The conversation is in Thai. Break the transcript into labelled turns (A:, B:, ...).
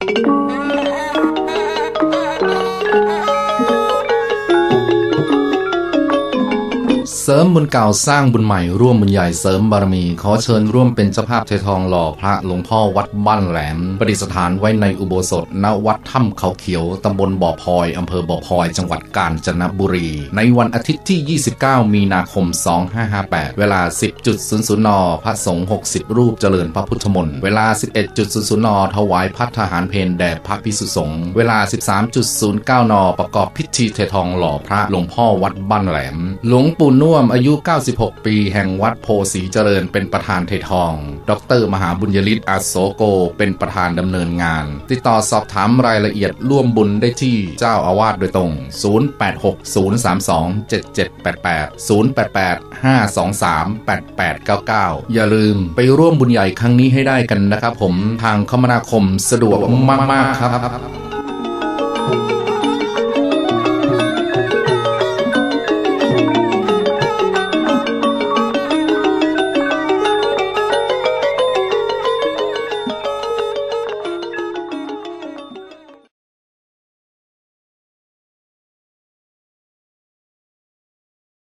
A: Thank you. เสริมบุญเก่าสร้างบุญใหม่ร่วมบุญใหญ่เสริมบารมี ขอเชิญร่วมเป็นเจ้าภาพเททองหล่อพระหลวงพ่อวัดบ้านแหลม ประดิษฐานไว้ในอุโบสถณวัดถ้ำเขาเขียวตำบลบ่อพลอยอำเภอบ่อพลอย จังหวัดกาญจนบุรี ในวันอาทิตย์ที่ 29 มีนาคม 2558 เวลา 10.00 น พระสงฆ์60 รูปเจริญพระพุทธมนต์เวลา 11.00 น ถวายพัฒทหารเพนแด่พระพิสุสงฆ์เวลา 13.09 น ประกอบพิธีเททองหล่อพระหลวงพ่อวัดบ้านแหลม หลวงปู่น่วมอายุ 96 ปี แห่งวัดโพสีเจริญเป็นประธานเททอง ดร มหาบุญยฤทธิ์อาโสโก เป็นประธานดำเนินงาน ติดต่อสอบถามรายละเอียดร่วมบุญได้ที่เจ้าอาวาสโดยตรง 0860327788 0885238899 อย่าลืมไปร่วมบุญใหญ่ครั้งนี้ให้ได้กันนะครับผมทางคมนาคมสะดวกมาก ๆ ครับ